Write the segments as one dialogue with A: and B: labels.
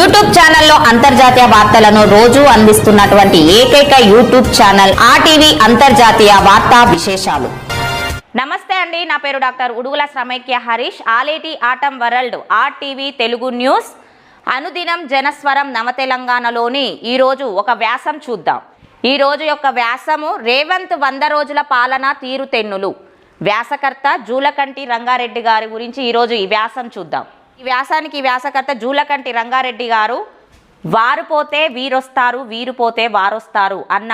A: YouTube ఛానల్లో అంతర్జాతీయ వార్తలను రోజు అందిస్తున్నటువంటి ఏకైక యూట్యూబ్ ఛానల్ ఆర్టీవీ అంతర్జాతీయ వార్తా విశేషాలు. నమస్తే అండి నా పేరు doctor Udugula Shramaikya Harish. Aleti Atam world RTV Telugu news. అనుదినం జనస్వరం నవతెలంగాణలోని ఈరోజు ఒక వ్యాసం చూద్దాం. ఈ రోజు యొక్క వ్యాసము రేవంత్ వంద రోజుల పాలన తీరుతెన్నులు వ్యాసకర్త జూలకంటి రంగారెడ్డి గారి గురించి ఈరోజు ఈ వ్యాసం చూద్దాం. ఈ వ్యాసానికి వ్యాసకర్త జూలకంటి రంగారెడ్డి గారు వారు పోతే వీరొస్తారు వీరు పోతే వారొస్తారు అన్న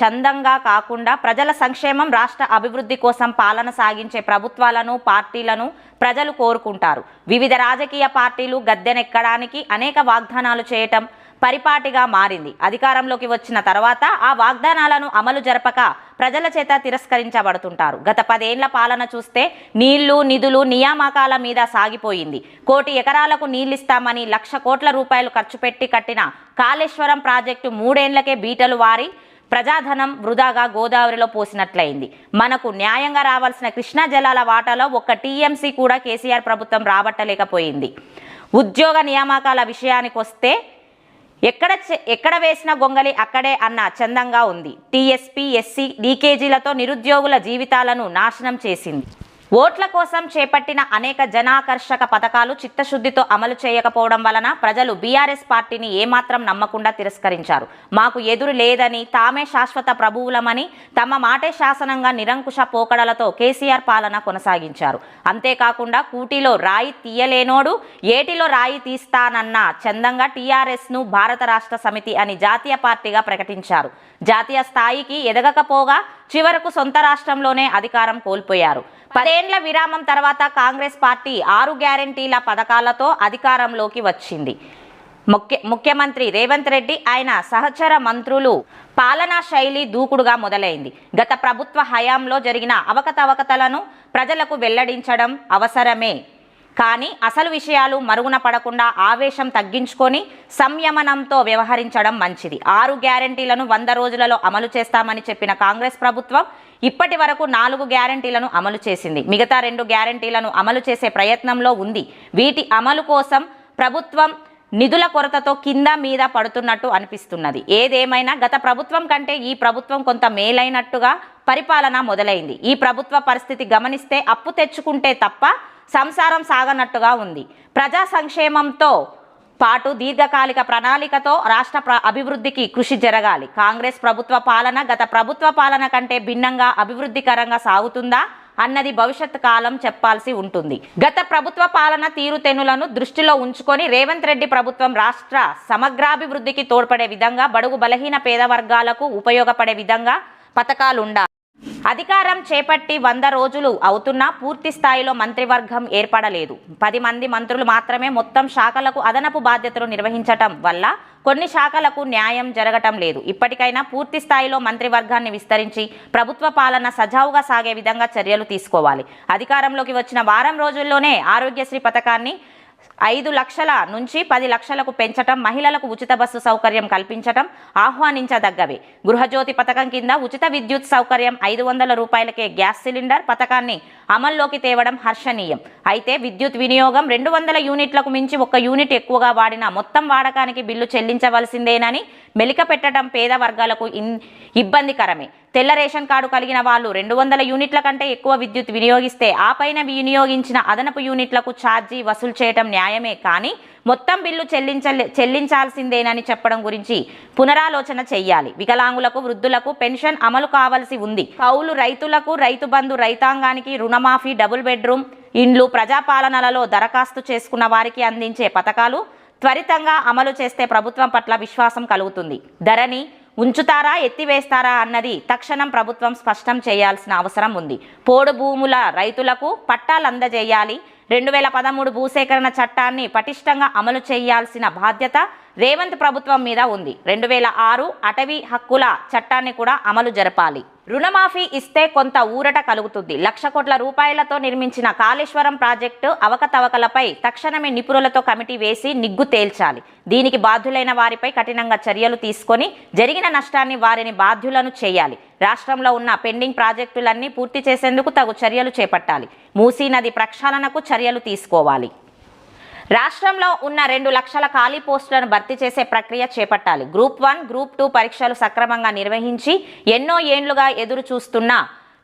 A: చందంగా కాకుండా ప్రజల సంక్షేమం రాష్ట్ర అభివృద్ధి కోసం పాలన సాగించే ప్రభుత్వాలను పార్టీలను ప్రజలు కోరుకుంటారు. వివిధ రాజకీయ పార్టీలు గద్దెనెక్కడానికి అనేక వాగ్దానాలు చేయటం పరిపాటిగా మారింది. అధికారంలోకి వచ్చిన తర్వాత ఆ వాగ్దానాలను అమలు జరపక ప్రజల చేత తిరస్కరించబడుతుంటారు. గత పదేళ్ళ పాలన చూస్తే నీళ్ళు నిధులు నియామకాల మీద సాగిపోయింది. కోటి ఎకరాలకు నీళ్ళిస్తామని లక్ష కోట్ల రూపాయలు ఖర్చు పెట్టి కట్టిన కాళేశ్వరం ప్రాజెక్టు మూడేండ్లకే బీటలు వారి ప్రజాధనం వృధాగా గోదావరిలో పోసినట్లయింది. మనకు న్యాయంగా రావాల్సిన కృష్ణా జలాల వాటాలో ఒక్క టీఎంసీ కూడా కేసీఆర్ ప్రభుత్వం రాబట్టలేకపోయింది. ఉద్యోగ నియామకాల విషయానికి వస్తే ఎక్కడ ఎక్కడ వేసిన గొంగలి అక్కడే అన్న చందంగా ఉంది. టీఎస్పీ ఎస్సీ డీకేజీలతో నిరుద్యోగుల జీవితాలను నాశనం చేసింది. ఓట్ల కోసం చేపట్టిన అనేక జనాకర్షక పథకాలు చిత్తశుద్ధితో అమలు చేయకపోవడం వలన ప్రజలు బీఆర్ఎస్ పార్టీని ఏమాత్రం నమ్మకుండా తిరస్కరించారు. మాకు ఎదురు లేదని తామే శాశ్వత ప్రభువులమని తమ మాటే శాసనంగా నిరంకుశ పోకడలతో కేసీఆర్ పాలన కొనసాగించారు. అంతేకాకుండా కూటిలో రాయి తీయలేనోడు ఏటిలో రాయి తీస్తానన్న చందంగా టీఆర్ఎస్ను భారత రాష్ట్ర సమితి అని జాతీయ పార్టీగా ప్రకటించారు. జాతీయ స్థాయికి ఎదగకపోగా చివరకు సొంత రాష్ట్రంలోనే అధికారం కోల్పోయారు. పదేండ్ల విరామం తర్వాత కాంగ్రెస్ పార్టీ ఆరు గ్యారంటీల పథకాలతో అధికారంలోకి వచ్చింది. ముఖ్య ముఖ్యమంత్రి రేవంత్ రెడ్డి ఆయన సహచర మంత్రులు పాలనా శైలి దూకుడుగా మొదలైంది. గత ప్రభుత్వ హయాంలో జరిగిన అవకతవకతలను ప్రజలకు వెల్లడించడం అవసరమే. కానీ అసలు విషయాలు మరుగున పడకుండా ఆవేశం తగ్గించుకొని సంయమనంతో వ్యవహరించడం మంచిది. ఆరు గ్యారంటీలను వంద రోజులలో అమలు చేస్తామని చెప్పిన కాంగ్రెస్ ప్రభుత్వం ఇప్పటి వరకు నాలుగు గ్యారంటీలను అమలు చేసింది. మిగతా రెండు గ్యారంటీలను అమలు చేసే ప్రయత్నంలో ఉంది. వీటి అమలు కోసం ప్రభుత్వం నిధుల కొరతతో కింద మీద పడుతున్నట్టు అనిపిస్తున్నది. ఏదేమైనా గత ప్రభుత్వం కంటే ఈ ప్రభుత్వం కొంత మేలైనట్టుగా పరిపాలన మొదలైంది. ఈ ప్రభుత్వ పరిస్థితి గమనిస్తే అప్పు తెచ్చుకుంటే తప్ప సంసారం సాగనట్టుగా ఉంది. ప్రజా సంక్షేమంతో పాటు దీర్ఘకాలిక ప్రణాళికతో రాష్ట్ర ప్ర అభివృద్ధికి కృషి జరగాలి. కాంగ్రెస్ ప్రభుత్వ పాలన గత ప్రభుత్వ పాలన కంటే భిన్నంగా అభివృద్ధికరంగా సాగుతుందా అన్నది భవిష్యత్ కాలం చెప్పాల్సి ఉంటుంది. గత ప్రభుత్వ పాలన తీరుతెన్నులను దృష్టిలో ఉంచుకొని రేవంత్ రెడ్డి ప్రభుత్వం రాష్ట్ర సమగ్రాభివృద్ధికి తోడ్పడే విధంగా బడుగు బలహీన పేద వర్గాలకు ఉపయోగపడే విధంగా పథకాలుండాలి అధికారం చేపట్టి వంద రోజులు అవుతున్నా పూర్తి స్థాయిలో మంత్రివర్గం ఏర్పడలేదు. పది మంది మంత్రులు మాత్రమే మొత్తం శాఖలకు అదనపు బాధ్యతలు నిర్వహించటం వల్ల కొన్ని శాఖలకు న్యాయం జరగటం లేదు. ఇప్పటికైనా పూర్తి స్థాయిలో మంత్రివర్గాన్ని విస్తరించి ప్రభుత్వ పాలన సజావుగా సాగే విధంగా చర్యలు తీసుకోవాలి. అధికారంలోకి వచ్చిన వారం రోజుల్లోనే ఆరోగ్యశ్రీ పథకాన్ని ఐదు లక్షల నుంచి పది లక్షలకు పెంచటం మహిళలకు ఉచిత బస్సు సౌకర్యం కల్పించటం ఆహ్వానించదగ్గవే. గృహజ్యోతి పథకం కింద ఉచిత విద్యుత్ సౌకర్యం ఐదు వందల రూపాయలకే గ్యాస్ సిలిండర్ పథకాన్ని అమల్లోకి తేవడం హర్షణీయం. అయితే విద్యుత్ వినియోగం రెండు వందల యూనిట్లకు మించి ఒక యూనిట్ ఎక్కువగా వాడిన మొత్తం వాడకానికి బిల్లు చెల్లించవలసిందేనని మెలిక పెట్టడం పేద వర్గాలకు ఇన్- ఇబ్బందికరమే. తెల్ల రేషన్ కార్డు కలిగిన వాళ్ళు రెండు వందల యూనిట్ల కంటే ఎక్కువ విద్యుత్ వినియోగిస్తే ఆ పైన వినియోగించిన అదనపు యూనిట్లకు ఛార్జీ వసూలు చేయటం న్యాయమే. కానీ మొత్తం బిల్లు చెల్లించలే చెల్లించాల్సిందేనని చెప్పడం గురించి పునరాలోచన చెయ్యాలి. వికలాంగులకు వృద్ధులకు పెన్షన్ అమలు కావాల్సి ఉంది. కౌలు రైతులకు రైతు బంధు రైతాంగానికి రుణమాఫీ డబుల్ బెడ్రూమ్ ఇండ్లు ప్రజాపాలనలలో దరఖాస్తు చేసుకున్న వారికి అందించే పథకాలు త్వరితంగా అమలు చేస్తే ప్రభుత్వం పట్ల విశ్వాసం కలుగుతుంది. ధరని ఉంచుతారా ఎత్తివేస్తారా అన్నది తక్షణం ప్రభుత్వం స్పష్టం చేయాల్సిన అవసరం ఉంది. పోడు భూముల రైతులకు పట్టాలు అందజేయాలి. రెండు వేల పదమూడు భూసేకరణ చట్టాన్ని పటిష్టంగా అమలు చేయాల్సిన బాధ్యత రేవంత్ ప్రభుత్వం మీద ఉంది. రెండు వేల ఆరు అటవీ హక్కుల చట్టాన్ని కూడా అమలు జరపాలి. రుణమాఫీ ఇస్తే కొంత ఊరట కలుగుతుంది. లక్ష కోట్ల రూపాయలతో నిర్మించిన కాళేశ్వరం ప్రాజెక్టు అవకతవకలపై తక్షణమే నిపుణులతో కమిటీ వేసి నిగ్గు తేల్చాలి. దీనికి బాధ్యులైన వారిపై కఠినంగా చర్యలు తీసుకొని జరిగిన నష్టాన్ని వారిని బాధ్యులను చేయాలి. రాష్ట్రంలో ఉన్న పెండింగ్ ప్రాజెక్టులన్నీ పూర్తి చేసేందుకు తగు చర్యలు చేపట్టాలి. మూసీ నది ప్రక్షాళనకు చర్యలు తీసుకోవాలి. రాష్ట్రంలో ఉన్న రెండు లక్షల ఖాళీ పోస్టులను భర్తీ చేసే ప్రక్రియ చేపట్టాలి. గ్రూప్ వన్ గ్రూప్ టూ పరీక్షలు సక్రమంగా నిర్వహించి ఎన్నో ఏండ్లుగా ఎదురు చూస్తున్న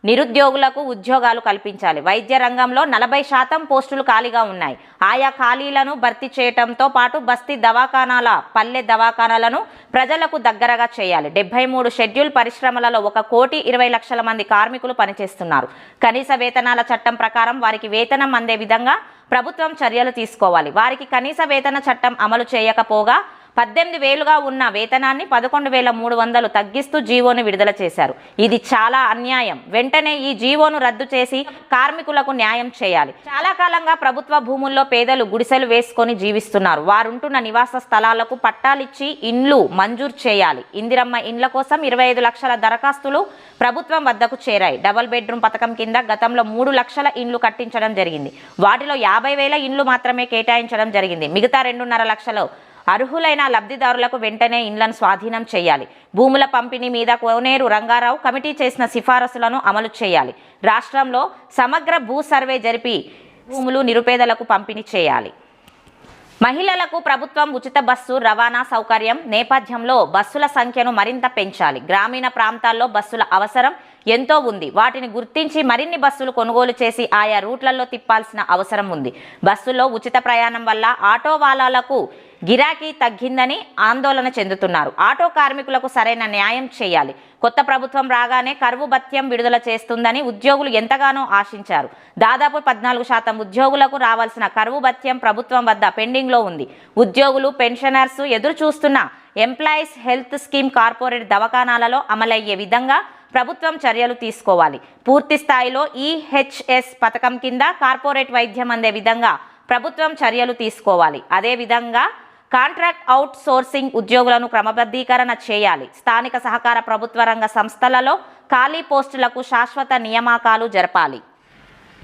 A: నిరుద్యోగులకు ఉద్యోగాలు కల్పించాలి. వైద్య రంగంలో నలభై శాతం పోస్టులు ఖాళీగా ఉన్నాయి. ఆయా ఖాళీలను భర్తీ చేయటంతో పాటు బస్తీ దవాఖానాల పల్లె దవాఖానాలను ప్రజలకు దగ్గరగా చేయాలి. డెబ్బై మూడు షెడ్యూల్ పరిశ్రమలలో ఒక కోటి ఇరవై లక్షల మంది కార్మికులు పనిచేస్తున్నారు. కనీస వేతనాల చట్టం ప్రకారం వారికి వేతనం అందే విధంగా ప్రభుత్వం చర్యలు తీసుకోవాలి. వారికి కనీస వేతన చట్టం అమలు చేయకపోగా పద్దెనిమిది వేలుగా ఉన్న వేతనాన్ని పదకొండు వేల మూడు వందలు తగ్గిస్తూ జీవోను విడుదల చేశారు. ఇది చాలా అన్యాయం. వెంటనే ఈ జీవోను రద్దు చేసి కార్మికులకు న్యాయం చేయాలి. చాలా కాలంగా ప్రభుత్వ భూముల్లో పేదలు గుడిసెలు వేసుకొని జీవిస్తున్నారు. వారుంటున్న నివాస స్థలాలకు పట్టాలిచ్చి ఇండ్లు మంజూరు చేయాలి. ఇందిరమ్మ ఇండ్ల కోసం ఇరవై ఐదు లక్షల దరఖాస్తులు ప్రభుత్వం వద్దకు చేరాయి. డబల్ బెడ్రూమ్ పథకం కింద గతంలో మూడు లక్షల ఇండ్లు కట్టించడం జరిగింది. వాటిలో యాభై వేల ఇండ్లు మాత్రమే కేటాయించడం జరిగింది. మిగతా రెండున్నర లక్షలు అర్హులైన లబ్ధిదారులకు వెంటనే ఇండ్లను స్వాధీనం చేయాలి. భూముల పంపిణీ మీద కోనేరు రంగారావు కమిటీ చేసిన సిఫారసులను అమలు చేయాలి. రాష్ట్రంలో సమగ్ర భూ సర్వే జరిపి భూములు నిరుపేదలకు పంపిణీ చేయాలి. మహిళలకు ప్రభుత్వం ఉచిత బస్సు రవాణా సౌకర్యం నేపథ్యంలో బస్సుల సంఖ్యను మరింత పెంచాలి. గ్రామీణ ప్రాంతాల్లో బస్సుల అవసరం ఎంతో ఉంది. వాటిని గుర్తించి మరిన్ని బస్సులు కొనుగోలు చేసి ఆయా రూట్లలో తిప్పాల్సిన అవసరం ఉంది. బస్సులో ఉచిత ప్రయాణం వల్ల ఆటో వాలాలకు గిరాకీ తగ్గిందని ఆందోళన చెందుతున్నారు. ఆటో కార్మికులకు సరైన న్యాయం చేయాలి. కొత్త ప్రభుత్వం రాగానే కరువు భత్యం విడుదల చేస్తుందని ఉద్యోగులు ఎంతగానో ఆశించారు. దాదాపు పద్నాలుగు శాతం ఉద్యోగులకు రావాల్సిన కరువు భత్యం ప్రభుత్వం వద్ద పెండింగ్లో ఉంది. ఉద్యోగులు పెన్షనర్స్ ఎదురు చూస్తున్న ఎంప్లాయీస్ హెల్త్ స్కీమ్ కార్పొరేట్ దవాఖానాలలో అమలయ్యే విధంగా ప్రభుత్వం చర్యలు తీసుకోవాలి. పూర్తి స్థాయిలో ఈహెచ్ఎస్ పథకం కింద కార్పొరేట్ వైద్యం అందే విధంగా ప్రభుత్వం చర్యలు తీసుకోవాలి. అదేవిధంగా కాంట్రాక్ట్ అవుట్ సోర్సింగ్ ఉద్యోగులను క్రమబద్ధీకరణ చేయాలి. స్థానిక సహకార ప్రభుత్వ రంగ సంస్థలలో ఖాళీ పోస్టులకు శాశ్వత నియామకాలు జరపాలి.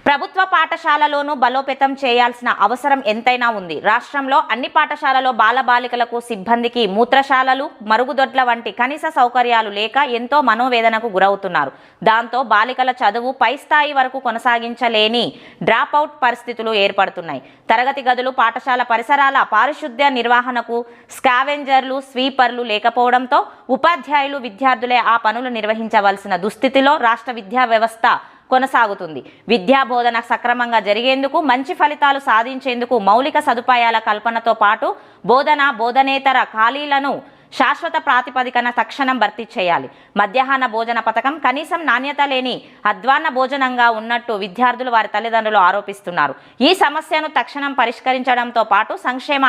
A: ప్రభుత్వ పాఠశాలలోనూ బలోపేతం చేయాల్సిన అవసరం ఎంతైనా ఉంది. రాష్ట్రంలో అన్ని పాఠశాలలో బాలబాలికలకు సిబ్బందికి మూత్రశాలలు మరుగుదొడ్ల వంటి కనీస సౌకర్యాలు లేక ఎంతో మనోవేదనకు గురవుతున్నారు. దాంతో బాలికల చదువు పై స్థాయి వరకు కొనసాగించలేని డ్రాప్ అవుట్ పరిస్థితులు ఏర్పడుతున్నాయి. తరగతి గదులు పాఠశాల పరిసరాల పారిశుద్ధ్య నిర్వహణకు స్కావెంజర్లు స్వీపర్లు లేకపోవడంతో ఉపాధ్యాయులు విద్యార్థులే ఆ పనులు నిర్వహించవలసిన దుస్థితిలో రాష్ట్ర విద్యా వ్యవస్థ కొనసాగుతుంది. విద్యా బోధన సక్రమంగా జరిగేందుకు మంచి ఫలితాలు సాధించేందుకు మౌలిక సదుపాయాల కల్పనతో పాటు బోధన బోధనేతర ఖాళీలను శాశ్వత ప్రాతిపదికన తక్షణం భర్తీ చేయాలి. మధ్యాహ్న భోజన పథకం కనీసం నాణ్యత లేని అధ్వాన్న భోజనంగా ఉన్నట్టు విద్యార్థులు వారి తల్లిదండ్రులు ఆరోపిస్తున్నారు. ఈ సమస్యను తక్షణం పరిష్కరించడంతో పాటు సంక్షేమ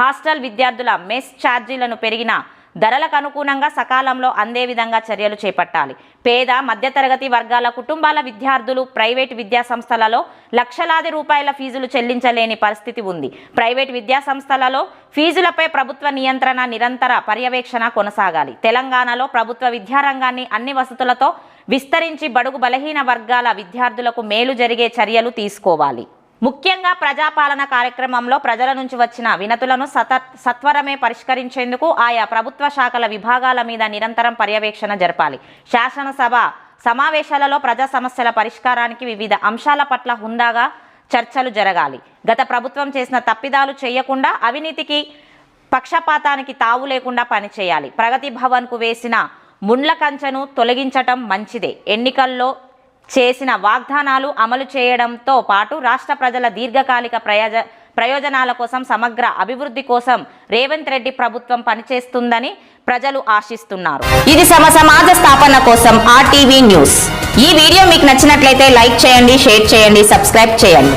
A: హాస్టల్ విద్యార్థుల మెస్ ఛార్జీలను పెరిగిన ధరలకు అనుగుణంగా సకాలంలో అందే విధంగా చర్యలు చేపట్టాలి. పేద మధ్యతరగతి వర్గాల కుటుంబాల విద్యార్థులు ప్రైవేట్ విద్యా సంస్థలలో లక్షలాది రూపాయల ఫీజులు చెల్లించలేని పరిస్థితి ఉంది. ప్రైవేట్ విద్యా సంస్థలలో ఫీజులపై ప్రభుత్వ నియంత్రణ నిరంతర పర్యవేక్షణ కొనసాగాలి. తెలంగాణలో ప్రభుత్వ విద్యారంగాన్ని అన్ని వసతులతో విస్తరించి బడుగు బలహీన వర్గాల విద్యార్థులకు మేలు జరిగే చర్యలు తీసుకోవాలి. ముఖ్యంగా ప్రజాపాలన కార్యక్రమంలో ప్రజల నుంచి వచ్చిన వినతులను సత సత్వరమే పరిష్కరించేందుకు ఆయా ప్రభుత్వ శాఖల విభాగాల మీద నిరంతరం పర్యవేక్షణ జరపాలి. శాసనసభ సమావేశాలలో ప్రజా సమస్యల పరిష్కారానికి వివిధ అంశాల పట్ల హుందాగా చర్చలు జరగాలి. గత ప్రభుత్వం చేసిన తప్పిదాలు చేయకుండా అవినీతికి పక్షపాతానికి తావు లేకుండా పనిచేయాలి. ప్రగతి భవన్కు వేసిన ముండ్ల కంచెను తొలగించటం మంచిదే. ఎన్నికల్లో చేసిన వాగ్దానాలు అమలు చేయడంతో పాటు రాష్ట్ర ప్రజల దీర్ఘకాలిక ప్రయోజ ప్రయోజనాల కోసం సమగ్ర అభివృద్ధి కోసం రేవంత్ రెడ్డి ప్రభుత్వం పనిచేస్తుందని ప్రజలు ఆశిస్తున్నారు. ఇది సమ సమాజ స్థాపన కోసం ఆర్టీవీ న్యూస్. ఈ వీడియో మీకు నచ్చినట్లయితే లైక్ చేయండి షేర్ చేయండి సబ్స్క్రైబ్ చేయండి.